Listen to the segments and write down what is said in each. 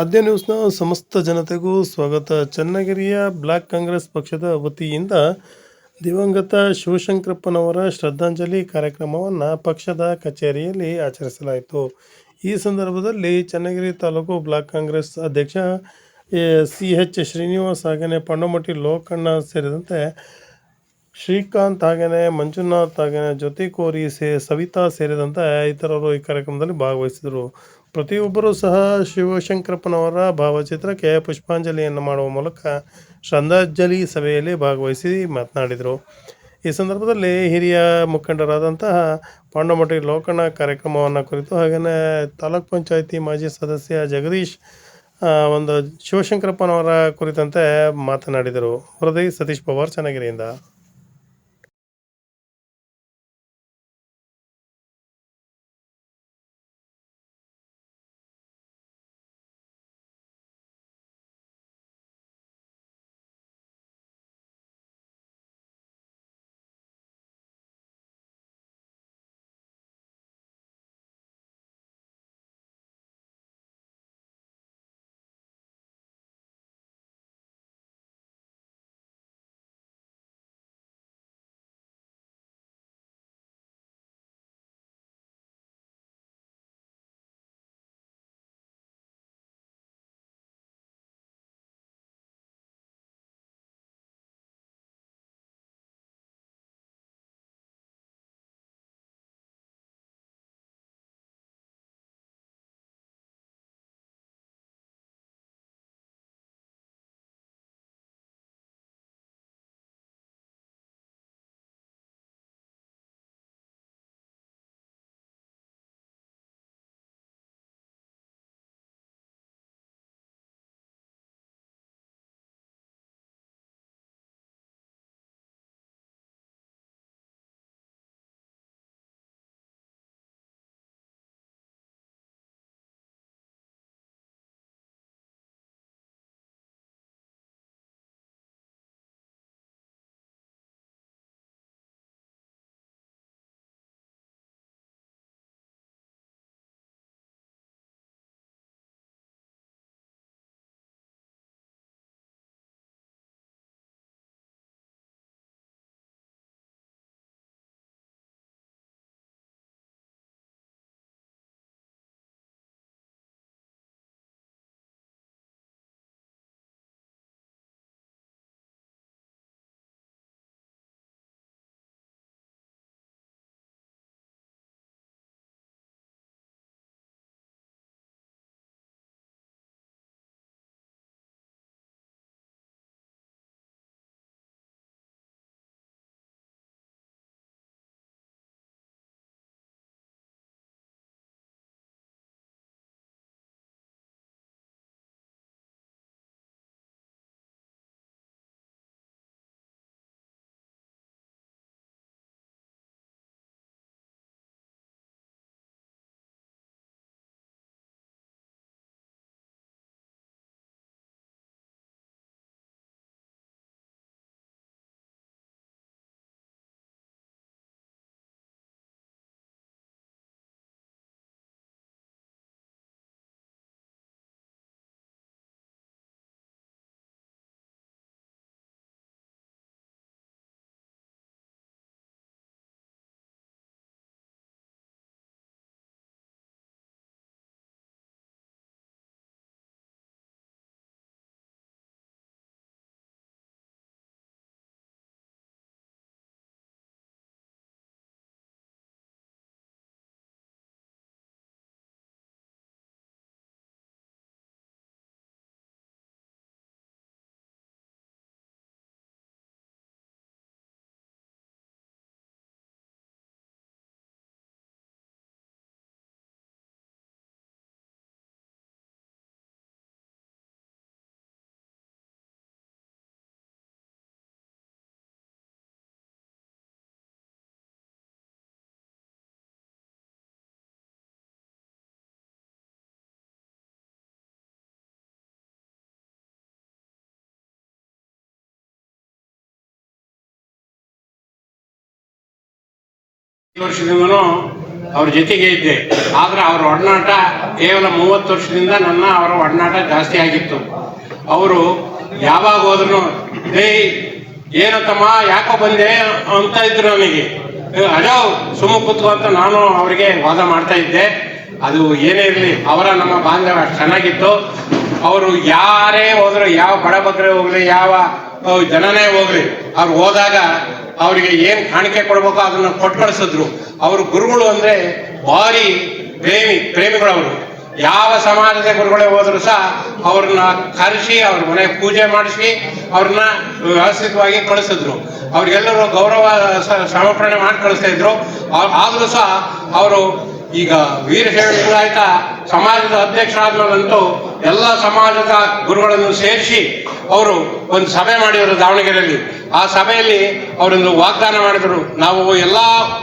ಆದ್ಯ ನ್ಯೂಸ್ನ ಸಮಸ್ತ ಜನತೆಗೂ ಸ್ವಾಗತ. ಚನ್ನಗಿರಿಯ ಬ್ಲಾಕ್ ಕಾಂಗ್ರೆಸ್ ಪಕ್ಷದ ವತಿಯಿಂದ ದಿವಂಗತ ಶಿವಶಂಕರಪ್ಪನವರ ಶ್ರದ್ಧಾಂಜಲಿ ಕಾರ್ಯಕ್ರಮವನ್ನು ಪಕ್ಷದ ಕಚೇರಿಯಲ್ಲಿ ಆಚರಿಸಲಾಯಿತು. ಈ ಸಂದರ್ಭದಲ್ಲಿ ಚನ್ನಗಿರಿ ತಾಲೂಕು ಬ್ಲಾಕ್ ಕಾಂಗ್ರೆಸ್ ಅಧ್ಯಕ್ಷ ಸಿ ಎಚ್ ಶ್ರೀನಿವಾಸ್ ಹಾಗೆಯೇ ಪಂಡಮಟ್ಟಿ ಲೋಕಣ್ಣ ಸೇರಿದಂತೆ ಶ್ರೀಕಾಂತ್ ಹಾಗೆಯೇ ಮಂಜುನಾಥ್ ಹಾಗೆಯೇ ಜ್ಯೋತಿ ಕೋರಿ ಸೇ ಸವಿತಾ ಸೇರಿದಂತೆ ಇತರರು ಈ ಕಾರ್ಯಕ್ರಮದಲ್ಲಿ ಭಾಗವಹಿಸಿದರು. ಪ್ರತಿಯೊಬ್ಬರೂ ಸಹ ಶಿವಶಂಕರಪ್ಪನವರ ಭಾವಚಿತ್ರಕ್ಕೆ ಪುಷ್ಪಾಂಜಲಿಯನ್ನು ಮಾಡುವ ಮೂಲಕ ಶ್ರದ್ಧಾಂಜಲಿ ಸಭೆಯಲ್ಲಿ ಭಾಗವಹಿಸಿ ಮಾತನಾಡಿದರು. ಈ ಸಂದರ್ಭದಲ್ಲಿ ಹಿರಿಯ ಮುಖಂಡರಾದಂತಹ ಪಾಂಡಮಟ್ಟಿ ಲೋಕಣ ಕಾರ್ಯಕ್ರಮವನ್ನು ಕುರಿತು ಹಾಗೆಯೇ ತಾಲೂಕ್ ಪಂಚಾಯಿತಿ ಮಾಜಿ ಸದಸ್ಯ ಜಗದೀಶ್ ಒಂದು ಶಿವಶಂಕರಪ್ಪನವರ ಕುರಿತಂತೆ ಮಾತನಾಡಿದರು. ಹೃದಯ ಸತೀಶ್ ಪವಾರ್, ಚನ್ನಗಿರಿಯಿಂದ. ವರ್ಷದಿಂದನೂ ಅವ್ರ ಜೊತೆಗೆ ಇದ್ದೆ. ಆದ್ರೆ ಅವ್ರ ಒಡನಾಟ ಕೇವಲ ಮೂವತ್ತು ವರ್ಷದಿಂದ ನನ್ನ ಅವರ ಒಡನಾಟ ಜಾಸ್ತಿ ಆಗಿತ್ತು. ಅವರು ಯಾವಾಗ ಹೋದ್ರು ಏಯ್, ಏನು ತಮ್ಮ, ಯಾಕೋ ಬಂದೆ? ಅಂತ ಇದ್ರು ನನಗೆ. ಅಜೋ, ಸುಮ್ಮ ಕೂತ್ಕೋ ಅಂತ ನಾನು ಅವರಿಗೆ ವಾದ ಮಾಡ್ತಾ ಇದ್ದೆ. ಅದು ಏನೇ ಇರಲಿ, ಅವರ ನಮ್ಮ ಬಾಂಧವ್ಯ ಚೆನ್ನಾಗಿತ್ತು. ಅವರು ಯಾರೇ ಹೋದ್ರು, ಯಾವ ಬಡಬಗ್ರೆ ಹೋಗ್ಲಿ, ಯಾವ ಜನನೇ ಹೋಗ್ಲಿ, ಅವ್ರು ಹೋದಾಗ ಅವರಿಗೆ ಏನ್ ಕಾಣಿಕೆ ಕೊಡ್ಬೇಕು ಅದನ್ನ ಕೊಟ್ಟು ಕಳಿಸಿದ್ರು ಅವರು ಗುರುಗಳು ಅಂದ್ರೆ ಭಾರಿ ಪ್ರೇಮಿ, ಪ್ರೇಮಿಗಳವರು. ಯಾವ ಸಮಾಜದ ಗುರುಗಳೇ ಹೋದ್ರು ಸಹ ಅವ್ರನ್ನ ಕರೆಸಿ, ಅವ್ರ ಮನೆ ಪೂಜೆ ಮಾಡಿಸಿ, ಅವ್ರನ್ನ ವ್ಯವಸ್ಥಿತವಾಗಿ ಕಳಿಸಿದ್ರು. ಅವ್ರಿಗೆಲ್ಲರೂ ಗೌರವ ಸಮರ್ಪಣೆ ಮಾಡಿ ಕಳಿಸ್ತಾ ಇದ್ರು. ಆದ್ರೂ ಸಹ ಅವರು ಈಗ ವೀರಶೈವ ಸಮಾಜದ ಸಮಾಜದ ಅಧ್ಯಕ್ಷರಾದ್ಮೇಲಂತೂ ಎಲ್ಲ ಸಮಾಜದ ಗುರುಗಳನ್ನು ಸೇರಿಸಿ ಅವರು ಒಂದು ಸಭೆ ಮಾಡಿದರು ದಾವಣಗೆರೆಯಲ್ಲಿ. ಆ ಸಭೆಯಲ್ಲಿ ಅವರೊಂದು ವಾಗ್ದಾನ ಮಾಡಿದರು. ನಾವು ಎಲ್ಲ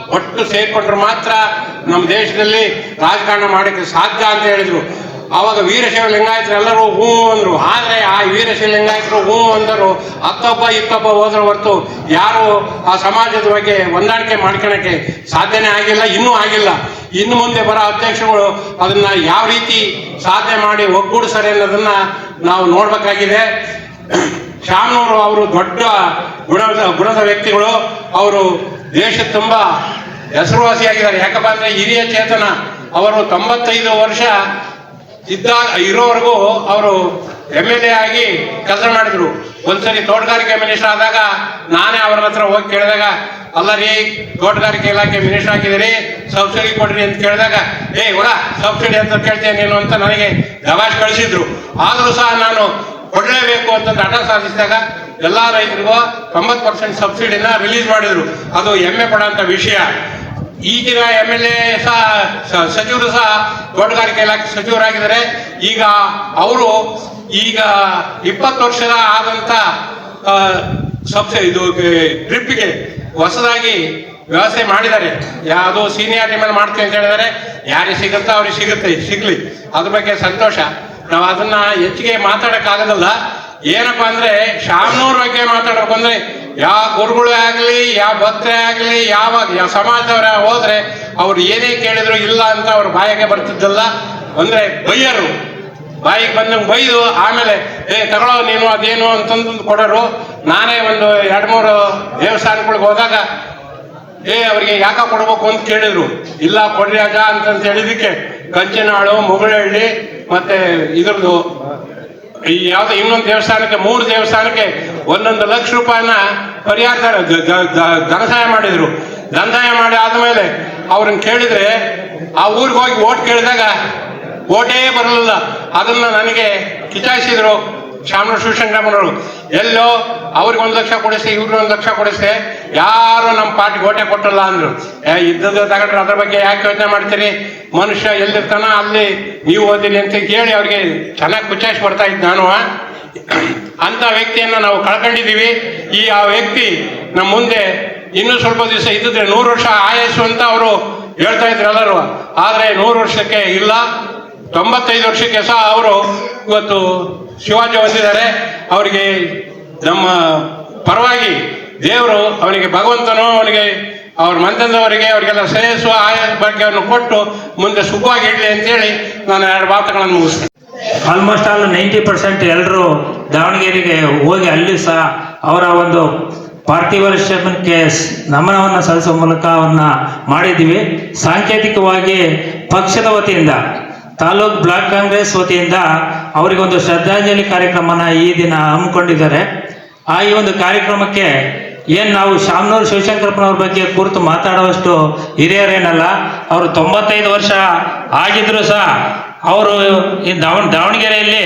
ಒಟ್ಟು ಸೇರಿಕೊಂಡ್ರೆ ಮಾತ್ರ ನಮ್ಮ ದೇಶದಲ್ಲಿ ರಾಜಕಾರಣ ಮಾಡಕ್ಕೆ ಸಾಧ್ಯ ಅಂತ ಹೇಳಿದರು. ಆವಾಗ ವೀರಶೈವ ಲಿಂಗಾಯತರು ಎಲ್ಲರೂ ಹೂ ಅಂದರು. ಆದರೆ ಆ ವೀರಶೈವ ಲಿಂಗಾಯತರು ಹೂ ಅಂದರು. ಹತ್ತೊಬ್ಬ, ಇತ್ತೊಬ್ಬ ಹೋದ್ರ ಹೊರತು ಯಾರು ಆ ಸಮಾಜದ ಬಗ್ಗೆ ಹೊಂದಾಣಿಕೆ ಮಾಡ್ಕೊಳಕ್ಕೆ ಸಾಧ್ಯನೇ ಆಗಿಲ್ಲ, ಇನ್ನೂ ಆಗಿಲ್ಲ. ಇನ್ನು ಮುಂದೆ ಬರೋ ಅಧ್ಯಕ್ಷಗಳು ಅದನ್ನ ಯಾವ ರೀತಿ ಸಾಧನೆ ಮಾಡಿ ಒಗ್ಗೂಡಿಸ್ತಾರೆ ಅನ್ನೋದನ್ನ ನಾವು ನೋಡ್ಬೇಕಾಗಿದೆ. ಶಾಮನೂರು ಅವರು ದೊಡ್ಡ ಗುಣದ ಗುಣದ ವ್ಯಕ್ತಿಗಳು. ಅವರು ದೇಶ ತುಂಬ ಹೆಸರುವಾಸಿಯಾಗಿದ್ದಾರೆ. ಯಾಕಪ್ಪ ಅಂದ್ರೆ ಹಿರಿಯ ಚೇತನ. ಅವರು ತೊಂಬತ್ತೈದು ವರ್ಷ ಇದ್ದ, ಇರೋವರೆಗೂ ಅವರು ಎಂ ಎಲ್ ಎ ಆಗಿ ಕೆಲಸ ಮಾಡಿದ್ರು. ಒಂದ್ಸರಿ ತೋಟಗಾರಿಕೆ ಮಿನಿಸ್ಟರ್ ಆದಾಗ ನಾನೇ ಅವ್ರ ಹತ್ರ ಹೋಗಿ ಕೇಳಿದಾಗ ಅಲ್ಲ ರೀ ತೋಟಗಾರಿಕೆ ಇಲಾಖೆ ಮಿನಿಸ್ಟರ್ ಆಗಿದ್ದೀರಿ ಸಬ್ಸಿಡಿ ಕೊಡ್ರಿ ಅಂತ ಕೇಳಿದಾಗ, ಏ ಹೊರ ಸಬ್ಸಿಡಿ ಅಂತ ಕೇಳ್ತೇನೆ ನೀನು? ಅಂತ ನನಗೆ ದವಾಜ್ ಕಳಿಸಿದ್ರು. ಆದರೂ ಸಹ ನಾನು ಕೊಡಲೇಬೇಕು ಅಂತ ಹಠ ಸಾಧಿಸಿದಾಗ ಎಲ್ಲಾ ರೈತರಿಗೂ ತೊಂಬತ್ತು ಪರ್ಸೆಂಟ್ ಸಬ್ಸಿಡಿನ ರಿಲೀಸ್ ಮಾಡಿದ್ರು. ಅದು ಹೆಮ್ಮೆ ಪಡೋಂಥ ವಿಷಯ. ಈಗಿನ ಎಂ ಎಲ್ ಎ ಸಹ ಸಚಿವರು ಸಹ ತೋಟಗಾರಿಕೆ ಇಲಾಖೆ ಸಚಿವರಾಗಿದ್ದಾರೆ. ಈಗ ಅವರು ಈಗ ಇಪ್ಪತ್ತು ವರ್ಷದ ಆದಂತ ಸಬ್ಸಿ ಇದು ಡ್ರಿಪ್ಗೆ ಹೊಸದಾಗಿ ವ್ಯವಸ್ಥೆ ಮಾಡಿದ್ದಾರೆ. ಯಾವುದು ಸೀನಿಯಾರಿಟಿ ಮೇಲೆ ಮಾಡ್ತೀವಿ ಅಂತ ಹೇಳಿದರೆ ಯಾರಿಗೆ ಸಿಗುತ್ತೋ ಅವ್ರಿಗೆ ಸಿಗುತ್ತೆ, ಸಿಗ್ಲಿ. ಅದ್ರ ಬಗ್ಗೆ ಸಂತೋಷ. ನಾವು ಅದನ್ನ ಹೆಚ್ಚಿಗೆ ಮಾತಾಡೋಕ್ಕಾಗೋದಲ್ಲ ಏನಪ್ಪ ಅಂದ್ರೆ ಶಾಮನೂರ್ ಬಗ್ಗೆ ಮಾತಾಡಬೇಕು ಅಂದ್ರೆ ಯಾವ ಗುರುಗಳೇ ಆಗಲಿ, ಯಾವ ಭಕ್ತರೇ ಆಗಲಿ ಯಾವ ಯಾವ ಸಮಾಜದವರ ಹೋದ್ರೆ ಅವ್ರು ಏನೇ ಕೇಳಿದ್ರು ಇಲ್ಲ ಅಂತ ಅವ್ರ ಬಾಯಿಗೆ ಬರ್ತಿದ್ದಲ್ಲ. ಅಂದ್ರೆ ಬೈಯರು. ಬಾಯಿಗೆ ಬಂದಂಗೆ ಬೈದು ಆಮೇಲೆ, ಏ ತಗೊಳ್ಳೋ ನೀನು ಅದೇನು ಅಂತಂದು ಕೊಡೋರು. ನಾನೇ ಒಂದು ಎರಡು ಮೂರು ದೇವಸ್ಥಾನಗಳಿಗೆ ಹೋದಾಗ, ಏ, ಅವರಿಗೆ ಯಾಕ ಕೊಡ್ಬೇಕು ಅಂತ ಕೇಳಿದ್ರು. ಇಲ್ಲ, ಕೊಡ್ರಿ ಅಜ ಅಂತಂತ ಹೇಳಿದಕ್ಕೆ ಕಂಚಿನಾಳು, ಮುಗುಳಹಳ್ಳಿ, ಮತ್ತೆ ಇದ್ರದ್ದು ಈ ಯಾವ್ದು ಇನ್ನೊಂದು ದೇವಸ್ಥಾನಕ್ಕೆ, ಮೂರು ದೇವಸ್ಥಾನಕ್ಕೆ ಒಂದೊಂದು ಲಕ್ಷ ರೂಪಾಯಿನ ಪರಿಹಾರ ಧನಸಹಾಯ ಮಾಡಿದ್ರು. ಧನಸಹಾಯ ಮಾಡಿ ಆದ್ಮೇಲೆ ಅವ್ರನ್ನ ಕೇಳಿದ್ರೆ, ಆ ಊರಿಗೆ ಹೋಗಿ ಓಟ್ ಕೇಳಿದಾಗ, ಓಟೇ ಬರಲಿಲ್ಲ. ಅದನ್ನ ನನಗೆ ಕಿಚಾಯಿಸಿದ್ರು. ಶಾಮನ ಶಿವಶಂಕರಮ್ಮನವರು ಎಲ್ಲೋ ಅವ್ರಿಗೆ ಒಂದು ಲಕ್ಷ ಕೊಡಿಸಿ ಇವ್ರಿಗೆ ಒಂದು ಲಕ್ಷ ಕೊಡಿಸಿ ಯಾರು ನಮ್ಮ ಪಾರ್ಟಿ ಗೋಟೆ ಕೊಟ್ಟಲ್ಲ ಅಂದ್ರು. ಇದ್ದದ್ದು ತಗೊಂಡ್ರೆ ಅದ್ರ ಬಗ್ಗೆ ಯಾಕೆ ಯೋಚನೆ ಮಾಡ್ತೀರಿ? ಮನುಷ್ಯ ಎಲ್ಲಿರ್ತಾನ ಅಲ್ಲಿ ನೀವು ಓದಿರಿ ಅಂತ ಹೇಳಿ ಅವ್ರಿಗೆ ಚೆನ್ನಾಗಿ ಕುಚಾಯಿಸಿ ಬರ್ತಾ ಇದ್ದೆ ನಾನು. ಅಂತ ವ್ಯಕ್ತಿಯನ್ನ ನಾವು ಕಳ್ಕೊಂಡಿದ್ದೀವಿ. ಈ ಆ ವ್ಯಕ್ತಿ ನಮ್ಮ ಮುಂದೆ ಇನ್ನೂ ಸ್ವಲ್ಪ ದಿವಸ ಇದ್ದಿದ್ರೆ ನೂರು ವರ್ಷ ಆಯಸ್ಸು ಅಂತ ಅವರು ಹೇಳ್ತಾ ಇದ್ರು ಎಲ್ಲರೂ. ಆದರೆ ನೂರು ವರ್ಷಕ್ಕೆ ಇಲ್ಲ, ತೊಂಬತ್ತೈದು ವರ್ಷಕ್ಕೆ ಸಹ ಅವರು ಇವತ್ತು ಶಿವಾಜಿ ಹೊಂದಿದ್ದಾರೆ ಅವರಿಗೆ ನಮ್ಮ ಪರವಾಗಿ ದೇವರು ಅವನಿಗೆ ಭಗವಂತನು ಅವನಿಗೆ ಅವ್ರ ಮಂತ್ರದವರಿಗೆ ಅವರಿಗೆಲ್ಲ ಶ್ರೇಯಸ್ಸು ಆಯ ಭಾಗ್ಯವನ್ನು ಕೊಟ್ಟು ಮುಂದೆ ಸುಖವಾಗಿ ಇಡಲಿ ಅಂತೇಳಿ ನಾನು ಎರಡು ಮಾತುಗಳನ್ನು ಮುಗಿಸ್ತೇನೆ. ಆಲ್ಮೋಸ್ಟ್ ಆಲ್ ನೈಂಟಿ ಪರ್ಸೆಂಟ್ ಎಲ್ಲರೂ ದಾವಣಗೆರೆಗೆ ಹೋಗಿ ಅಲ್ಲಿ ಸಹ ಅವರ ಒಂದು ಪಾರ್ಥಿವ ನಮನವನ್ನು ಸಲ್ಲಿಸುವ ಮೂಲಕ ಅವನ್ನ ಮಾಡಿದ್ದೀವಿ. ಸಾಂಕೇತಿಕವಾಗಿ ಪಕ್ಷದ ವತಿಯಿಂದ ತಾಲೂಕ್ ಬ್ಲಾಕ್ ಕಾಂಗ್ರೆಸ್ ವತಿಯಿಂದ ಅವರಿಗೊಂದು ಶ್ರದ್ಧಾಂಜಲಿ ಕಾರ್ಯಕ್ರಮನ ಈ ದಿನ ಹಮ್ಮಿಕೊಂಡಿದ್ದಾರೆ. ಆ ಈ ಒಂದು ಕಾರ್ಯಕ್ರಮಕ್ಕೆ ಏನ್ ನಾವು ಶಾಮನೂರು ಶಿವಶಂಕರಪ್ಪನವ್ರ ಬಗ್ಗೆ ಕುರಿತು ಮಾತಾಡುವಷ್ಟು ಹಿರಿಯರೇನಲ್ಲ, ಅವರು ತೊಂಬತ್ತೈದು ವರ್ಷ ಆಗಿದ್ರು ಸಹ ಅವರು ಈ ದಾವಣ, ದಾವಣಗೆರೆಯಲ್ಲಿ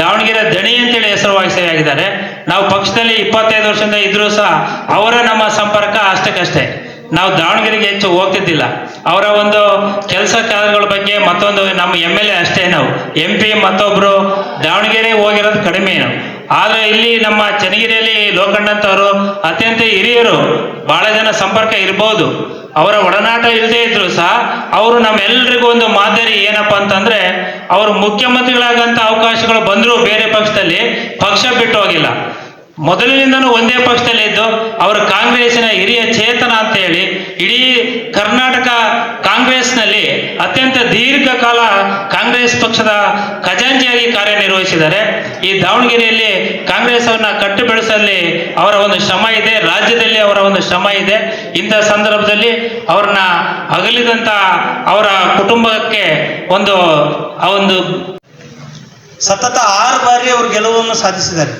ದಾವಣಗೆರೆ ದಣಿ ಅಂತೇಳಿ ಹೆಸರುವಾಸಿಯಾಗಿದ್ದಾರೆ ನಾವು ಪಕ್ಷದಲ್ಲಿ ಇಪ್ಪತ್ತೈದು ವರ್ಷದಿಂದ ಇದ್ರೂ ಸಹ ಅವರ ನಮ್ಮ ಸಂಪರ್ಕ ಅಷ್ಟಕ್ಕಷ್ಟೇ. ನಾವು ದಾವಣಗೆರೆಗೆ ಹೆಚ್ಚು ಹೋಗ್ತಿದ್ದಿಲ್ಲ. ಅವರ ಒಂದು ಕೆಲಸ ಕಾರ್ಯಗಳ ಬಗ್ಗೆ ಮತ್ತೊಂದು ನಮ್ಮ ಎಂ ಎಲ್ ಎ ಅಷ್ಟೇ ನಾವು. ಎಂ ಪಿ ಮತ್ತೊಬ್ರು ದಾವಣಗೆರೆ ಹೋಗಿರೋದು ಕಡಿಮೆ ನಾವು. ಆದ್ರೆ ಇಲ್ಲಿ ನಮ್ಮ ಚನ್ನಗಿರಿಯಲ್ಲಿ ಲೋಕಣ್ಣಂತವರು ಅತ್ಯಂತ ಹಿರಿಯರು, ಬಹಳ ಜನ ಸಂಪರ್ಕ ಇರ್ಬೋದು. ಅವರ ಒಡನಾಟ ಇಲ್ಲದೆ ಇದ್ರು ಸಹ ಅವರು ನಮ್ಮೆಲ್ಲರಿಗೂ ಒಂದು ಮಾದರಿ ಏನಪ್ಪಾ ಅಂತಂದ್ರೆ, ಅವರು ಮುಖ್ಯಮಂತ್ರಿಗಳಾಗಂತ ಅವಕಾಶಗಳು ಬಂದರೂ ಬೇರೆ ಪಕ್ಷದಲ್ಲಿ ಪಕ್ಷ ಬಿಟ್ಟು ಹೋಗಿಲ್ಲ. ಮೊದಲಿನಿಂದನೂ ಒಂದೇ ಪಕ್ಷದಲ್ಲಿ ಇದ್ದು, ಅವರು ಕಾಂಗ್ರೆಸ್ನ ಹಿರಿಯ ಚೇತನ ಅಂತ ಹೇಳಿ ಇಡೀ ಕರ್ನಾಟಕ ಕಾಂಗ್ರೆಸ್ನಲ್ಲಿ ಅತ್ಯಂತ ದೀರ್ಘಕಾಲ ಕಾಂಗ್ರೆಸ್ ಪಕ್ಷದ ಖಜಾಂಜಿಯಾಗಿ ಕಾರ್ಯನಿರ್ವಹಿಸಿದ್ದಾರೆ. ಈ ದಾವಣಗೆರೆಯಲ್ಲಿ ಕಾಂಗ್ರೆಸ್ ಅವರನ್ನ ಕಟ್ಟು ಬೆಳೆಸಲ್ಲಿ ಅವರ ಒಂದು ಶ್ರಮ ಇದೆ, ರಾಜ್ಯದಲ್ಲಿ ಅವರ ಒಂದು ಶ್ರಮ ಇದೆ. ಇಂಥ ಸಂದರ್ಭದಲ್ಲಿ ಅವ್ರನ್ನ ಅಗಲಿದಂತ ಅವರ ಕುಟುಂಬಕ್ಕೆ ಒಂದು, ಆ ಒಂದು ಸತತ ಆರು ಬಾರಿ ಅವರು ಗೆಲುವನ್ನು ಸಾಧಿಸಿದ್ದಾರೆ.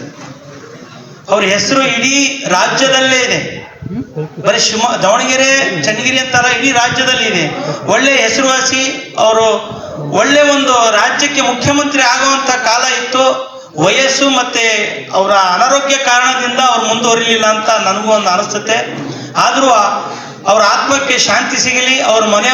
ಅವ್ರ ಹೆಸರು ಇಡೀ ರಾಜ್ಯದಲ್ಲೇ ಇದೆ. ಬರೀ ಶಿವ ದಾವಣಗೆರೆ, ಚನ್ನಗಿರಿ ಅಂತಾರ ಇಡೀ ರಾಜ್ಯದಲ್ಲಿ ಇದೆ. ಒಳ್ಳೆ ಹೆಸರುವಾಸಿ, ಅವರು ಒಳ್ಳೆ ಒಂದು ರಾಜ್ಯಕ್ಕೆ ಮುಖ್ಯಮಂತ್ರಿ ಆಗುವಂತ ಕಾಲ ಇತ್ತು. ವಯಸ್ಸು ಮತ್ತೆ ಅವರ ಅನಾರೋಗ್ಯ ಕಾರಣದಿಂದ ಅವ್ರು ಮುಂದುವರಿಲಿಲ್ಲ ಅಂತ ನನಗೂ ಒಂದು ಅನಿಸುತ್ತೆ. ಆದರೂ ಅವ್ರ ಆತ್ಮಕ್ಕೆ ಶಾಂತಿ ಸಿಗಲಿ, ಅವ್ರ ಮನೆಯವ್ರ